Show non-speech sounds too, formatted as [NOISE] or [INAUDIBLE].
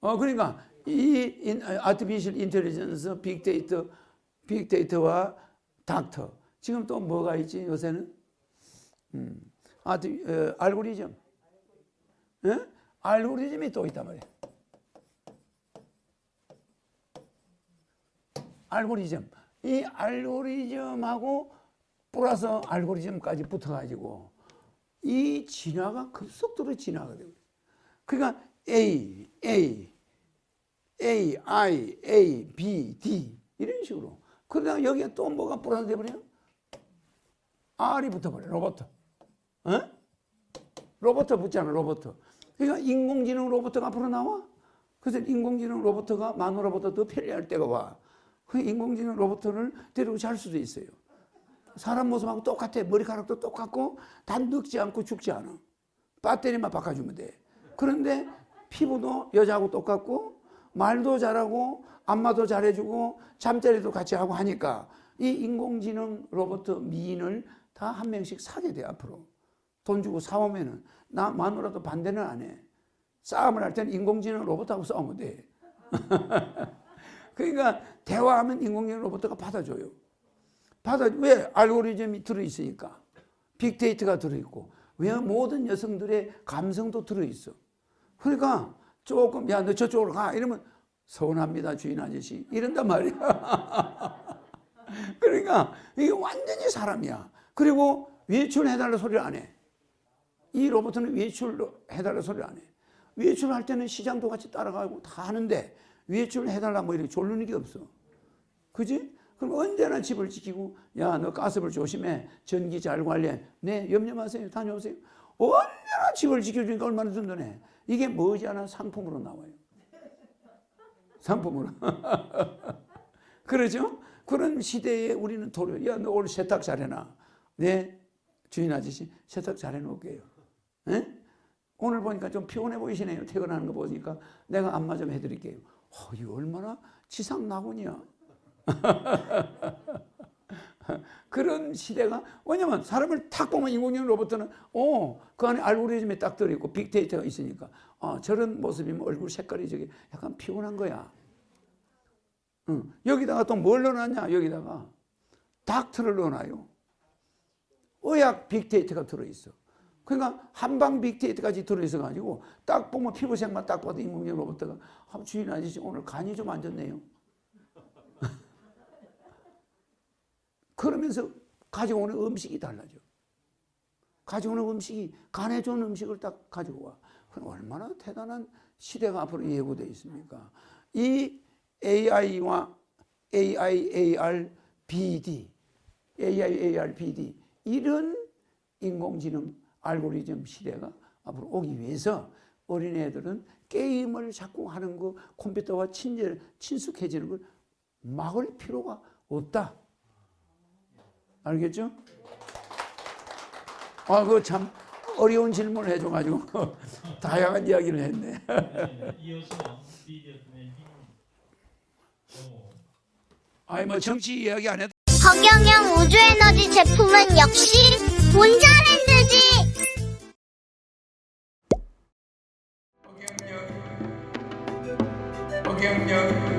어 그러니까 이 인, 아티피셜 인텔리전스, 빅데이터, 빅데이터와 닥터. 지금 또 뭐가 있지 요새는? 음, 아티 어, 알고리즘. 예? 알고리즘이 또 있단 말이야. 알고리즘. 이 알고리즘하고 플러스 알고리즘까지 붙어가지고 이 진화가 급속도로 진화가 되고 그러니까 A, A, A, I, A, B, D 이런 식으로 그러다가 여기에 또 뭐가 플러스 돼버려요? R이 붙어버려 로봇 어? 로봇 붙잖아 로봇 그러니까 인공지능 로봇가 앞으로 나와 그래서 인공지능 로봇가 마누라보다 더 편리할 때가 와. 그 인공지능 로봇을 데리고 잘 수도 있어요. 사람 모습하고 똑같아. 머리카락도 똑같고 다 늙지 않고 죽지 않아. 배터리만 바꿔주면 돼. 그런데 피부도 여자하고 똑같고 말도 잘하고 안마도 잘해주고 잠자리도 같이 하고 하니까 이 인공지능 로봇 미인을 다 한 명씩 사게 돼 앞으로. 돈 주고 사오면은 나 마누라도 반대는 안 해. 싸움을 할 때는 인공지능 로봇하고 싸우면 돼. [LAUGHS] 그러니까 대화하면 인공지능 로봇가 받아줘요. 받아 왜 알고리즘이 들어 있으니까 빅데이터가 들어 있고 왜 모든 여성들의 감성도 들어 있어. 그러니까 조금 야 너 저쪽으로 가 이러면 서운합니다 주인 아저씨 이런단 말이야. [LAUGHS] 그러니까 이게 완전히 사람이야. 그리고 외출해달라 소리를 안 해. 이 로봇은 외출해달라 소리를 안 해. 외출할 때는 시장도 같이 따라가고 다 하는데 외출을 해달라 뭐 이렇게 졸르는 게 없어. 그지? 그럼 언제나 집을 지키고 야 너 가스불 조심해 전기 잘 관리해 네 염려 마세요 다녀오세요 언제나 집을 지켜주니까 얼마나 든든해 이게 머지않아 상품으로 나와요. 상품으로. [LAUGHS] 그러죠? 그런 시대에 우리는 도려 야너 오늘 세탁 잘해놔. 네? 주인 아저씨 세탁 잘해놓을게요. 네? 오늘 보니까 좀 피곤해 보이시네요. 퇴근하는 거 보니까. 내가 안마 좀 해드릴게요. 어, 이 얼마나 지상 나군이야 [LAUGHS] [LAUGHS] 그런 시대가 왜냐면 사람을 탁 보면 인공지능 로봇은 어 그 안에 알고리즘이 딱 들어있고 빅데이터가 있으니까 아 저런 모습이면 얼굴 색깔이 저기 약간 피곤한 거야. 응. 여기다가 또 뭘 넣어놨냐 여기다가 닥터를 넣어놔요. 의학 빅데이터가 들어있어. 그러니까 한방 빅데이터까지 들어있어 가지고 딱 보면 피부색만 딱 봐도 인공지능 로봇가 아, 주인 아저씨 오늘 간이 좀 안 좋네요. 그러면서 가져오는 음식이 달라져. 가져오는 음식이 간에 좋은 음식을 딱 가지고 와. 그럼 얼마나 대단한 시대가 앞으로 예고되어 있습니까? 이 AI와 AI, AR, BD, AI, AR, BD 이런 인공지능 알고리즘 시대가 앞으로 오기 위해서 어린애들은 게임을 자꾸 하는 거 컴퓨터와 친절, 친숙해지는 걸 막을 필요가 없다. 알겠죠? 아, 그거 참 어려운 질문을 해줘가지고 [LAUGHS] 다양한 이야기를 했네. [LAUGHS] 아니 뭐 정치 이야기 안 해도. 허경영 우주에너지 제품은 역시 본자랜드지. 허경영. 허경영.